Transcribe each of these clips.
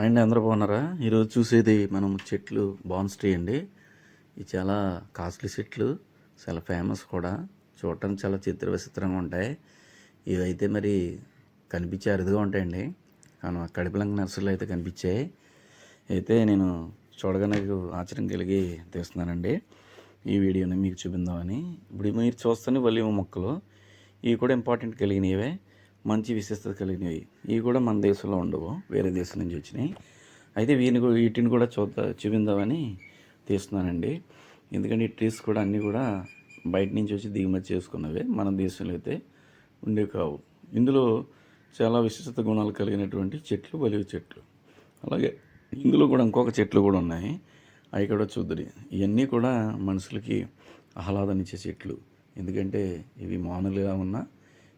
And అందరూ బాగున్నారా? ఈరోజు చూసేది మనం చెట్లు బాన్స్ట్రీ అండి. ఇది చాలా కాస్ట్లీ చెట్లు చాలా ఫేమస్ కూడా. చూడటానికి చాలా చిత్ర విచిత్రంగా ఉంటాయి. ఇవైతే మరి కనిపించే అరుదుగా ఉంటాయండి. కానీ కడిపిలంక నర్సరీలో అయితే కనిపించాయి. అయితే నేను చూడగానే నాకు ఆశ్చర్యం కలిగి తీస్తున్నానండి. ఈ వీడియోని మీకు చూపిందామని ఇప్పుడు మీరు చూస్తేనే వల్లి మొక్కలు ఇవి కూడా ఇంపార్టెంట్ కలిగినవే. మంచి విశిష్టత కలిగినవి. ఇవి కూడా మన దేశంలో ఉండవు. వేరే దేశం నుంచి వచ్చినాయి. అయితే వీటిని కూడా వీటిని కూడా చూద్దా చూపిందామని తీస్తున్నానండి. ఎందుకంటే ఈ ట్రీస్ కూడా అన్నీ కూడా బయట నుంచి వచ్చి దిగుమతి చేసుకున్నవే. మన దేశంలో అయితే ఉండేవి కావు. ఇందులో చాలా విశిష్టత గుణాలు కలిగినటువంటి చెట్లు బలివి చెట్లు. అలాగే ఇందులో కూడా ఇంకొక చెట్లు కూడా ఉన్నాయి. అవి కూడా చూద్దరి. ఇవన్నీ కూడా మనుషులకి ఆహ్లాదాన్నిచ్చే చెట్లు. ఎందుకంటే ఇవి మామూలుగా ఉన్నా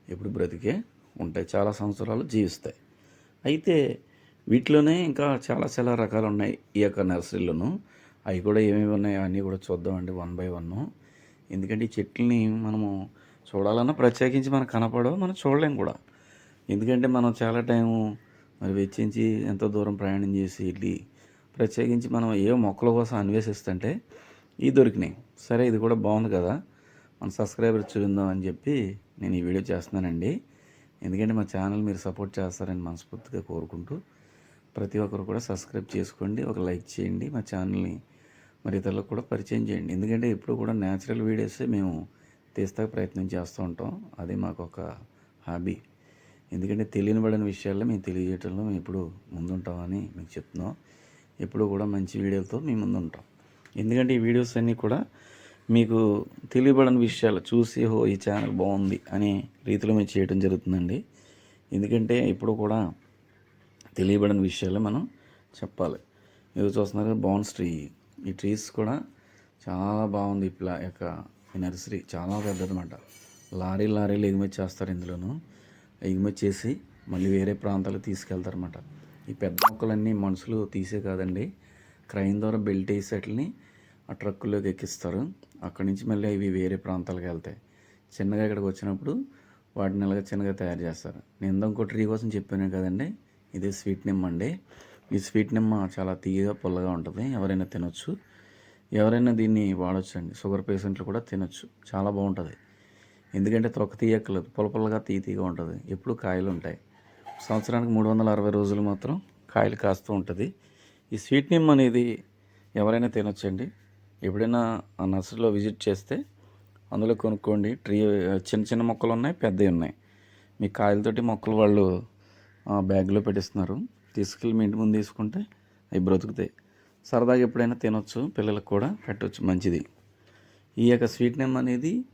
ఎప్పుడు బ్రతికే ఉంటాయి చాలా సంవత్సరాలు జీవిస్తాయి. అయితే వీటిలోనే ఇంకా చాలా చాలా రకాలు ఉన్నాయి ఈ యొక్క నర్సరీలోను. అవి కూడా ఏమేమి ఉన్నాయో అన్నీ కూడా చూద్దామండి వన్ బై వన్. ఎందుకంటే ఈ చెట్లని మనము చూడాలన్నా ప్రత్యేకించి మనకు కనపడవు మనం చూడలేం కూడా. ఎందుకంటే మనం చాలా టైము మరి వెచ్చించి ఎంతో దూరం ప్రయాణం చేసి వెళ్ళి ప్రత్యేకించి మనం ఏ మొక్కల కోసం అన్వేషిస్తుంటే ఇవి దొరికినాయి. సరే ఇది కూడా బాగుంది కదా. మన సబ్స్క్రైబర్ చూద్దాం అని చెప్పి నేను ఈ వీడియో చేస్తున్నానండి. ఎందుకంటే మా ఛానల్ మీరు సపోర్ట్ చేస్తారని మనస్ఫూర్తిగా కోరుకుంటూ ప్రతి ఒక్కరు కూడా సబ్స్క్రైబ్ చేసుకోండి ఒక లైక్ చేయండి మా ఛానల్ని మరి ఇతరులకు కూడా పరిచయం చేయండి. ఎందుకంటే ఎప్పుడు కూడా న్యాచురల్ వీడియోసే మేము తీస్తా ప్రయత్నం చేస్తూ ఉంటాం. అది మాకు ఒక హాబీ ఎందుకంటే తెలియనిబడిన విషయాల్లో మేము తెలియజేయటంలో మేము ఎప్పుడు ముందుంటామని మీకు చెప్తున్నాం. ఎప్పుడు కూడా మంచి వీడియోలతో మేము ముందుంటాం. ఎందుకంటే ఈ వీడియోస్ అన్నీ కూడా మీకు తెలియబడని విషయాలు చూసి హో ఈ ఛానల్ బాగుంది అనే రీతిలో మేము చేయడం జరుగుతుందండి. ఎందుకంటే ఇప్పుడు కూడా తెలియబడని విషయాలు మనం చెప్పాలి. మీరు చూస్తున్నారు బాన్స్ ట్రీ ఈ ట్రీస్ కూడా చాలా బాగుంది. ఈ యొక్క నర్సరీ చాలా పెద్దదన్నమాట. లారీ లారీలు ఎగుమతి చేస్తారు ఇందులోను. ఎగుమతి చేసి మళ్ళీ వేరే ప్రాంతాలకు తీసుకెళ్తారన్నమాట. ఈ పెద్ద మొక్కలన్నీ మనుషులు తీసే కాదండి. క్రైన్ ద్వారా బెల్ట్ వేసి వాటిని ఆ ట్రక్కుల్లోకి ఎక్కిస్తారు. అక్కడి నుంచి మళ్ళీ ఇవి వేరే ప్రాంతాలకు వెళ్తాయి. చిన్నగా ఇక్కడికి వచ్చినప్పుడు వాటిని ఇలాగ చిన్నగా తయారు చేస్తారు. నేను ఇంకో ట్రీ కోసం చెప్పాను కదండి. ఇది స్వీట్ నిమ్మ అండి. ఈ స్వీట్ నిమ్మ చాలా తీయగా పుల్లగా ఉంటుంది. ఎవరైనా తినొచ్చు. ఎవరైనా దీన్ని వాడచ్చు అండి షుగర్ పేషెంట్లు కూడా తినొచ్చు. చాలా బాగుంటుంది. ఎందుకంటే తొక్క తీయక్కలేదు పుల్ల తీ తీగా ఉంటుంది. ఎప్పుడు కాయలు ఉంటాయి. సంవత్సరానికి మూడు వందల అరవై రోజులు మాత్రం కాయలు కాస్తూ ఉంటుంది. ఈ స్వీట్ నిమ్ అనేది ఎవరైనా తినొచ్చండి. ఎప్పుడైనా ఆ నర్సరీలో విజిట్ చేస్తే అందులో కొనుక్కోండి. ట్రీ చిన్న చిన్న మొక్కలు ఉన్నాయి పెద్దవి ఉన్నాయి. మీ కాయలతోటి మొక్కలు వాళ్ళు బ్యాగ్లో పెట్టిస్తున్నారు. తీసుకెళ్ళి మీ ఇంటి ముందు తీసుకుంటే అవి బ్రతుకుతాయి. సరదాగా ఎప్పుడైనా తినొచ్చు పిల్లలకు కూడా పెట్టవచ్చు మంచిది. ఈ యొక్క స్వీట్ నెమ్ అనేది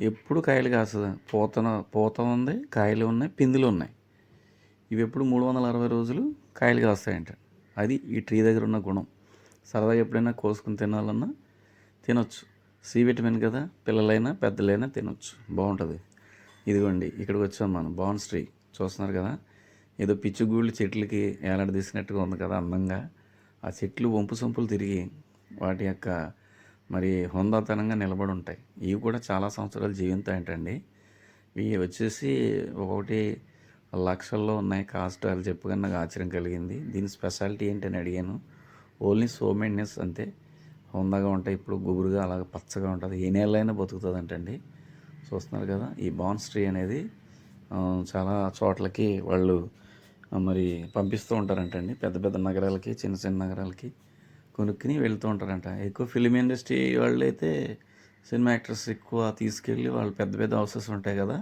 ఎప్పుడు కాయలు కాస్తుంది? పూతన పూత ఉంది కాయలు ఉన్నాయి పిందులు ఉన్నాయి. ఇవి ఎప్పుడు మూడు వందల అరవై రోజులు కాయలు కాస్తాయంట. అది ఈ ట్రీ దగ్గర ఉన్న గుణం. సరదాగా ఎప్పుడైనా కోసుకుని తినాలన్నా తినొచ్చు. సి విటమిన్ కదా పిల్లలైనా పెద్దలైనా తినొచ్చు. బాగుంటుంది. ఇదిగోండి ఇక్కడికి వచ్చాం మనం. బాన్స్ చూస్తున్నారు కదా? ఏదో పిచ్చుగూళ్ళు చెట్లకి ఏలాడదీసినట్టుగా ఉంది కదా అందంగా. ఆ చెట్లు వంపు సొంపులు తిరిగి వాటి యొక్క మరి హుందాతనంగా నిలబడి ఉంటాయి. ఇవి కూడా చాలా సంవత్సరాలు జీవితాయంటండి. ఇవి వచ్చేసి ఒకటి లక్షల్లో ఉన్నాయి. కాస్ట్ వాళ్ళు చెప్పుకన్నా నాకు ఆశ్చర్యం కలిగింది. దీని స్పెషాలిటీ ఏంటని అడిగాను. ఓన్లీ సో అంతే. హుందాగా ఉంటాయి ఇప్పుడు గుబురుగా అలాగ పచ్చగా ఉంటుంది. ఏ నెలైనా బతుకుతుంది అంటండి చూస్తున్నారు కదా ఈ బాన్స్ ట్రీ అనేది చాలా చోట్లకి వాళ్ళు మరి పంపిస్తూ ఉంటారంటండి. పెద్ద పెద్ద నగరాలకి చిన్న చిన్న నగరాలకి కొనుక్కుని వెళ్తూ ఉంటారంట. ఎక్కువ ఫిలిం ఇండస్ట్రీ వాళ్ళు అయితే సినిమా యాక్టర్స్ ఎక్కువ తీసుకెళ్ళి వాళ్ళు పెద్ద పెద్ద హౌసెస్ ఉంటాయి కదా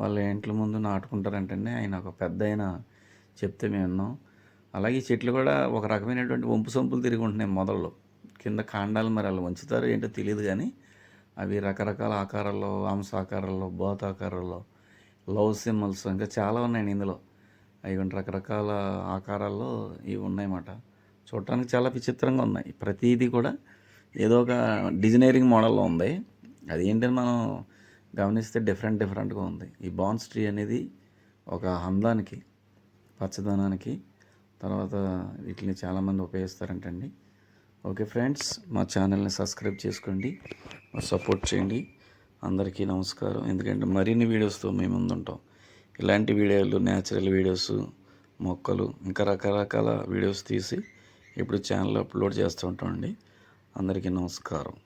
వాళ్ళ ఇంట్ల ముందు నాటుకుంటారంటండి. ఆయన ఒక పెద్ద ఆయన చెప్తే మేము విన్నాం. అలాగే చెట్లు కూడా ఒక రకమైనటువంటి వంపు సొంపులు తిరిగి ఉంటున్నాయి మొదల్లో. కింద కాండాలు మరి అలా వంచుతారు ఏంటో తెలియదు కానీ అవి రకరకాల ఆకారాల్లో ఆకారాల్లో బోత ఆకారాల్లో లవ్ సింబల్స్ ఇంకా చాలా ఉన్నాయండి ఇందులో. అవి రకరకాల ఆకారాల్లో ఇవి ఉన్నాయన్నమాట. చూడటానికి చాలా విచిత్రంగా ఉన్నాయి. ప్రతిదీ కూడా ఏదో ఒక డిజైనరింగ్ మోడల్లో ఉంది. అది ఏంటని మనం గమనిస్తే డిఫరెంట్ డిఫరెంట్గా ఉంది. ఈ బాన్స్ ట్రీ అనేది ఒక అందానికి పచ్చదనానికి తర్వాత వీటిని చాలామంది ఉపయోగిస్తారంటండి. ఓకే ఫ్రెండ్స్ మా ఛానల్ని సబ్స్క్రైబ్ చేసుకోండి సపోర్ట్ చేయండి. అందరికీ నమస్కారం. ఎందుకంటే మరిన్ని వీడియోస్తో మేము ముందుంటాం. ఇలాంటి వీడియోలు న్యాచురల్ వీడియోస్ మొక్కలు ఇంకా రకరకాల వీడియోస్ తీసి ఇప్పుడు ఛానల్ అప్లోడ్ చేస్తూ ఉంటామండి. అందరికీ నమస్కారం.